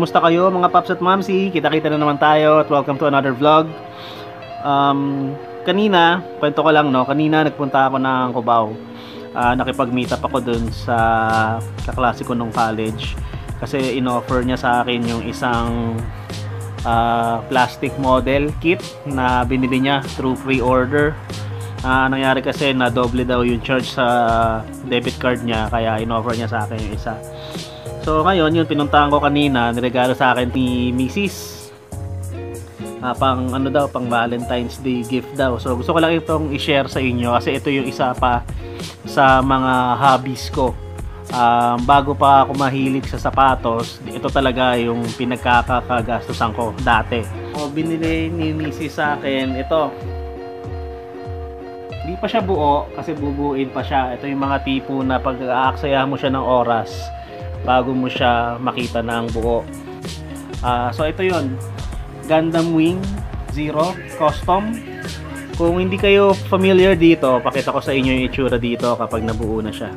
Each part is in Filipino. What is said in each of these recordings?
Kamusta kayo mga paps at mamsi? Kita-kita na naman tayo at welcome to another vlog. Um, kanina, kwento ko lang no, kanina nagpunta ako ng Cubao. Uh, nakipag-meet up ako dun sa kaklase ko nung college kasi in-offer niya sa akin yung isang uh, plastic model kit na binili niya through pre-order. Uh, nangyari kasi na doble daw yung charge sa debit card niya kaya in-offer niya sa akin yung isa. So ngayon, yung pinuntahan ko kanina, niregalo sa akin ni Mrs. Uh, pang ano daw, pang Valentine's Day gift daw. So gusto ko lang itong i-share sa inyo kasi ito yung isa pa sa mga hobbies ko. Um, bago pa ako mahilig sa sapatos, ito talaga yung pinagkakagastusan ko dati. So, binili ni Mrs. sa akin ito. Hindi pa siya buo kasi bubuin pa siya. Ito yung mga tipo na pag aaksaya mo siya ng oras, bago mo siya makita ng buo. Uh, so ito yon Gundam Wing Zero Custom. Kung hindi kayo familiar dito, pakita ko sa inyo yung itsura dito kapag nabuo na siya.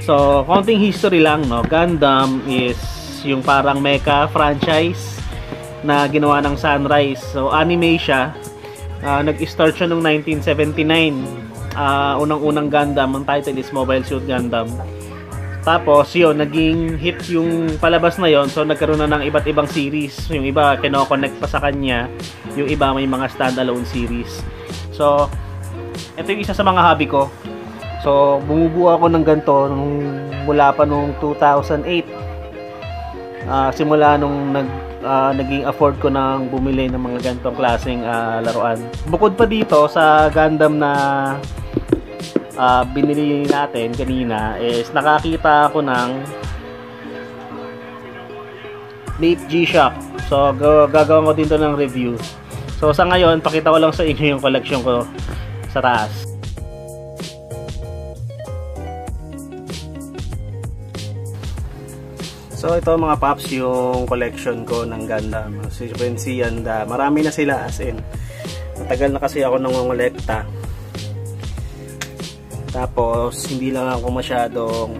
So, konting history lang, no? Gundam is yung parang mecha franchise na ginawa ng Sunrise. So, anime siya. Uh, nag-start siya noong 1979. Uh, unang-unang Gundam, ang title is Mobile Suit Gundam. Tapos, yun, naging hit yung palabas na yon So, nagkaroon na ng iba't ibang series. Yung iba, kinoconnect pa sa kanya. Yung iba, may mga standalone series. So, ito yung isa sa mga hobby ko. So, bumubuo ako ng ganito nung, mula pa nung 2008. Uh, ah, simula nung nag, uh, naging afford ko nang bumili ng mga ganitong klaseng uh, laruan. Bukod pa dito sa Gundam na uh, binili natin kanina is nakakita ako ng Vape G-Shock. So, gagawin ko din to ng review. So, sa ngayon, pakita ko lang sa inyo yung collection ko sa taas. So, ito mga paps yung collection ko ng Gundam. So, you can see, and, marami na sila as in. Matagal na kasi ako nang ngolekta. Tapos, hindi lang ako masyadong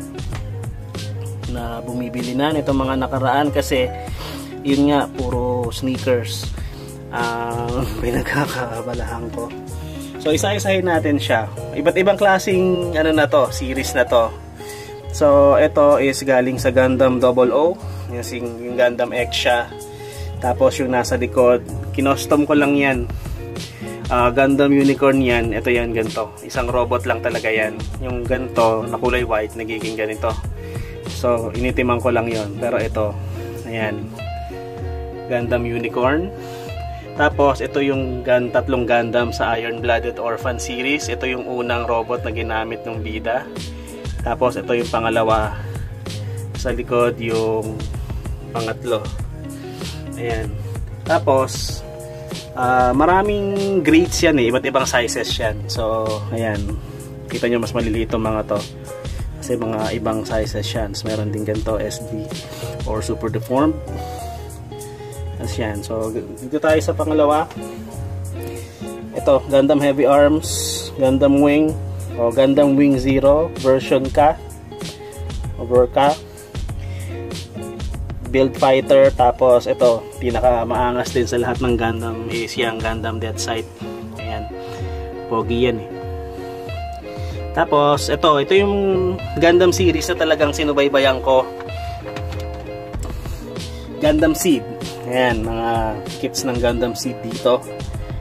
na bumibili na nitong mga nakaraan kasi yun nga, puro sneakers ang uh, pinagkakabalahan ko. So, isa-isahin natin siya. Iba't ibang klaseng ano na to, series na to. So, ito is galing sa Gundam 00. Yung, yung Gundam X siya. Tapos, yung nasa likod, kinostom ko lang yan uh, Gundam Unicorn yan, ito yan ganito. Isang robot lang talaga yan. Yung ganito na kulay white, nagiging ganito. So, initiman ko lang yon Pero ito, ayan. Gundam Unicorn. Tapos, ito yung gun, tatlong Gundam sa Iron-Blooded Orphan series. Ito yung unang robot na ginamit ng bida. Tapos, ito yung pangalawa. Sa likod, yung pangatlo. Ayan. Tapos, uh, maraming grades yan eh. Iba't ibang sizes yan. So ayan. Kita nyo mas maliliit itong mga to. Kasi mga ibang sizes yan. So, meron din ganito SD or super deformed. As yan. So dito tayo sa pangalawa. Ito Gundam Heavy Arms Gundam Wing o Gundam Wing Zero version ka over ka build fighter tapos ito pinaka maangas din sa lahat ng Gundam is yung Gundam Death Sight. Ayan. Pogi yan eh. Tapos ito ito yung Gundam series na talagang sinubaybayan ko. Gundam Seed. Ayan mga kits ng Gundam Seed dito.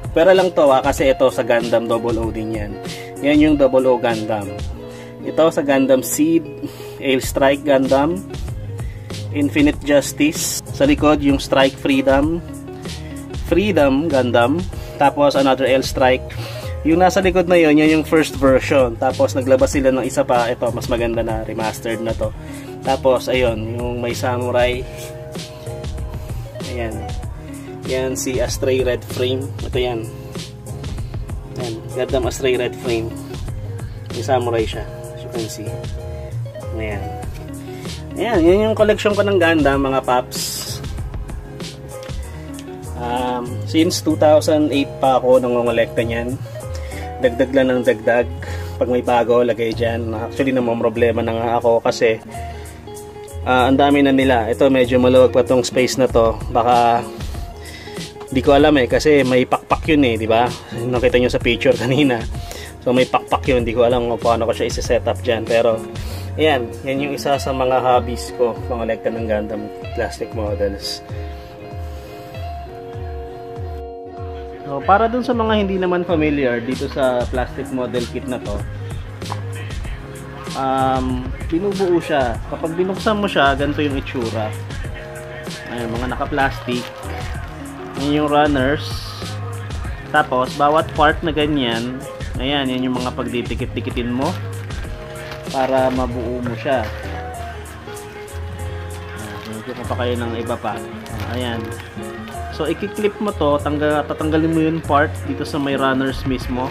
Pero lang to ah, kasi ito sa Gundam Double O din yan. Yan yung Double O Gundam. Ito sa Gundam Seed Ale Strike Gundam Infinite Justice. Sa likod, yung Strike Freedom. Freedom Gundam. Tapos, another L Strike. Yung nasa likod na yun, yun yung first version. Tapos, naglabas sila ng isa pa. Ito, mas maganda na. Remastered na to. Tapos, ayun, yung may samurai. Ayan. Yan, si Astray Red Frame. Ito yan. Ayan, Gundam Astray Red Frame. May samurai siya. As you can see. Ayan. Ayan, yan yung collection ko ng ganda mga paps. Um, since 2008 pa ako nangongolekta niyan. Dagdag lang ng dagdag. Pag may bago, lagay dyan. Actually, namang problema na nga ako kasi uh, ang dami na nila ito medyo maluwag pa tong space na to baka hindi ko alam eh kasi may pakpak yun eh di ba nakita nyo sa picture kanina so may pakpak yun hindi ko alam kung paano ko siya isa-set up dyan pero ayan yan yung isa sa mga hobbies ko pangalekta ng Gundam plastic models. So para dun sa mga hindi naman familiar dito sa plastic model kit na to um, binubuo siya. Kapag binuksan mo siya ganito yung itsura. Ayan, mga naka-plastic. Yan yung runners. Tapos bawat part na ganyan ayan yan yung mga pagdidikit-dikitin mo para mabuo mo siya. Medyo pa kayo ng iba pa. Ayan. So ikiklip mo to tanggal, tatanggalin mo yung part dito sa may runners mismo.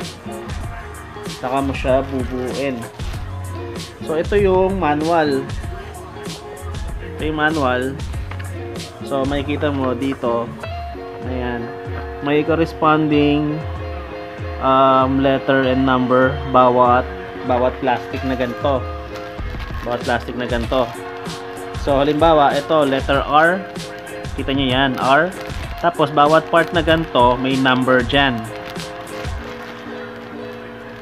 Saka mo siya bubuin so ito yung manual. Ito yung manual. So makikita mo dito. Ayan. May corresponding um, letter and number bawat bawat plastic na ganito. Bawat plastic na ganito. So halimbawa, ito letter R. Kita niyo 'yan, R. Tapos bawat part na ganito may number diyan.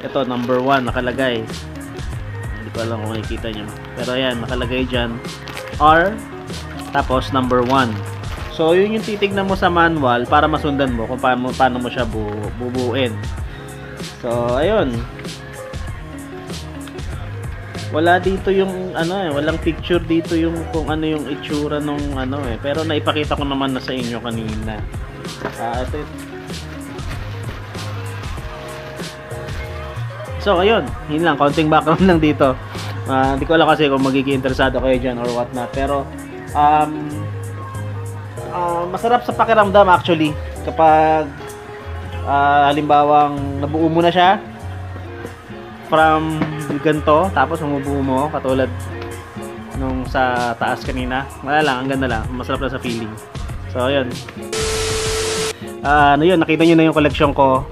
Ito number 1 nakalagay. Hindi ko alam kung makikita niyo. Pero ayan, nakalagay diyan R tapos number 1. So, yun yung titignan mo sa manual para masundan mo kung paano, paano mo siya bu bubuin. So, ayun. Wala dito yung ano eh, walang picture dito yung kung ano yung itsura nung ano eh. Pero naipakita ko naman na sa inyo kanina. Ah, uh, ito So, ayun. Yun lang. Konting background lang dito. Uh, hindi ko alam kasi kung magiging interesado kayo dyan or what not. Pero, um, uh, masarap sa pakiramdam actually kapag uh, halimbawang nabuo mo na siya from ganto tapos mabubuo mo katulad nung sa taas kanina. Wala lang ang ganda lang. Masarap lang sa feeling. So yun. Uh, ano yun? Nakita nyo na yung collection ko.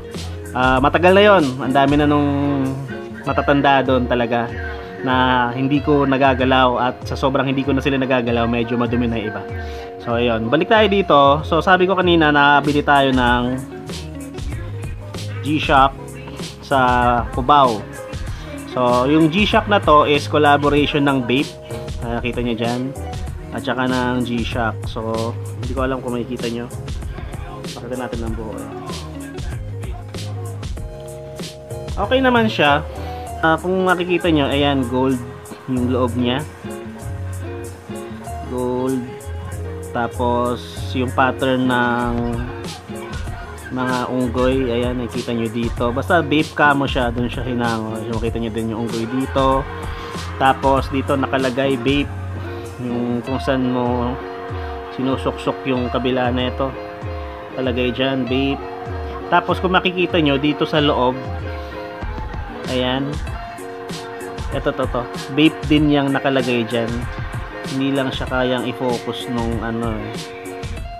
Uh, matagal na yun. Ang dami na nung matatanda doon talaga na hindi ko nagagalaw at sa sobrang hindi ko na sila nagagalaw medyo madumi na iba. So ayun, balik tayo dito. So sabi ko kanina nabili tayo ng G-Shock sa Cubao. So yung G-Shock na to is collaboration ng Bape. Nakita niyo diyan. At saka ng G-Shock. So hindi ko alam kung makikita niyo. Pakita natin ng buo. Okay naman siya. Uh, kung makikita niyo, ayan gold yung loob niya. Gold tapos yung pattern ng mga unggoy ayan nakita nyo dito. Basta vape camo siya dun siya hinango. So, makita nyo din yung unggoy dito. Tapos dito nakalagay vape yung kung saan mo sinusuksok yung kabila na ito. Talagay dyan vape tapos kung makikita nyo dito sa loob ayan. Ito to to vape din yung nakalagay dyan. Hindi lang siya kayang i-focus nung ano.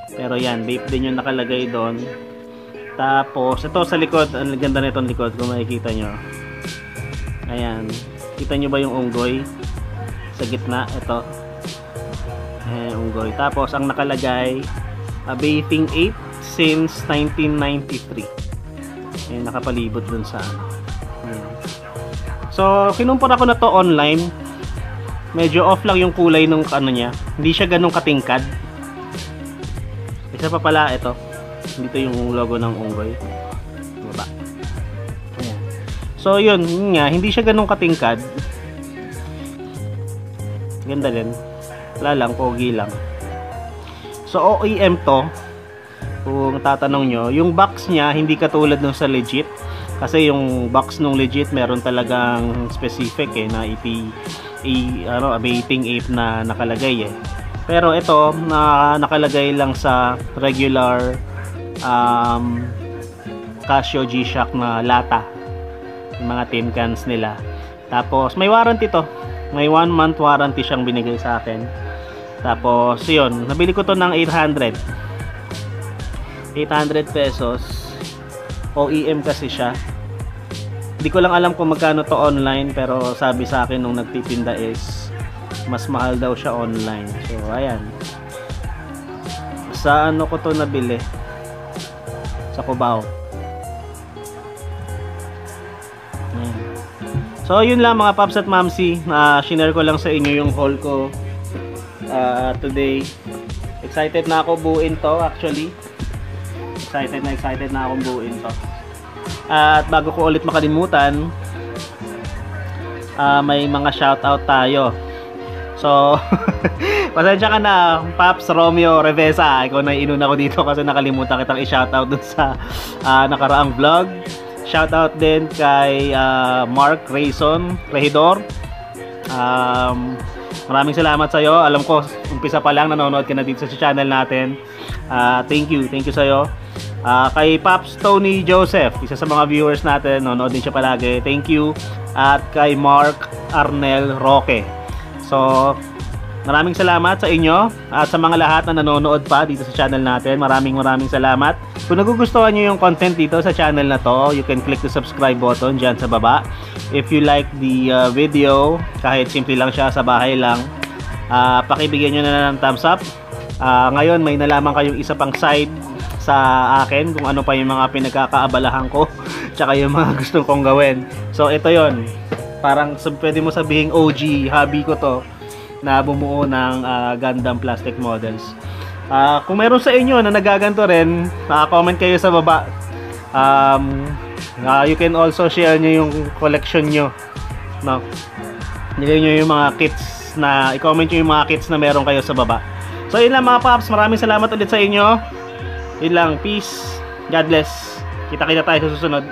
Pero yan vape din yung nakalagay doon tapos ito sa likod ang ganda nito ang likod kung makikita nyo. Ayan. Kita nyo ba yung unggoy? Sa gitna ito. Eh, unggoy. Tapos ang nakalagay a bathing 8 since 1993 eh, nakapalibot dun sa ano. So kinumpara ko na to online. Medyo off lang yung kulay ng ano niya. Hindi siya ganun katingkad. Isa pa pala ito dito yung logo ng unggoy. Ayan. so yun, yun nga hindi siya ganun katingkad. Ganda din wala lang, pogi lang. So OEM to kung tatanong nyo yung box niya hindi katulad nung sa legit. Kasi yung box nung legit meron talagang specific eh na IP a, ano, a baiting ape na nakalagay eh. Pero ito na nakalagay lang sa regular um, Casio G-Shock na lata. Yung mga tin cans nila. Tapos may warranty to. May 1 month warranty siyang binigay sa akin. Tapos yun, nabili ko to ng 800. 800 pesos. OEM kasi siya. Hindi ko lang alam kung magkano to online pero sabi sa akin nung nagtitinda is mas mahal daw siya online. So, ayan. Sa ano ko to nabili? Sa Cubao. So, yun lang mga Pops at Mamsi. Uh, shinare ko lang sa inyo yung haul ko uh, today. Excited na ako buuin to actually. Excited na excited na akong buuin to. At bago ko ulit makalimutan, uh, may mga shoutout tayo. So, pasensya ka na, Paps Romeo Revesa. Ikaw na inuna ko dito kasi nakalimutan kitang i-shoutout dun sa uh, nakaraang vlog. Shoutout din kay uh, Mark Rayson Regidor. Um, maraming salamat sa iyo. Alam ko, umpisa pa lang nanonood ka na dito sa channel natin. Uh, thank you, thank you sa iyo. Uh, kay Pops Tony Joseph, isa sa mga viewers natin, nanonood din siya palagi. Thank you. At kay Mark Arnel Roque. So, maraming salamat sa inyo at sa mga lahat na nanonood pa dito sa channel natin. Maraming maraming salamat. Kung nagugustuhan nyo yung content dito sa channel na to, you can click the subscribe button dyan sa baba. If you like the uh, video, kahit simple lang siya sa bahay lang, uh, pakibigyan nyo na ng thumbs up. Uh, ngayon, may nalaman kayong isa pang side sa akin kung ano pa yung mga pinagkakaabalahan ko tsaka yung mga gusto kong gawin. So, ito yon Parang pwede mo sabihin OG, hobby ko to na bumuo ng uh, Gundam plastic models. Uh, kung meron sa inyo na nagaganto rin, naka-comment kayo sa baba. Um, uh, you can also share nyo yung collection nyo. No? Nilagay nyo yung mga kits na, i-comment nyo yung mga kits na meron kayo sa baba. So yun lang mga paps, maraming salamat ulit sa inyo. Yun lang, peace, God bless. Kita-kita tayo sa susunod.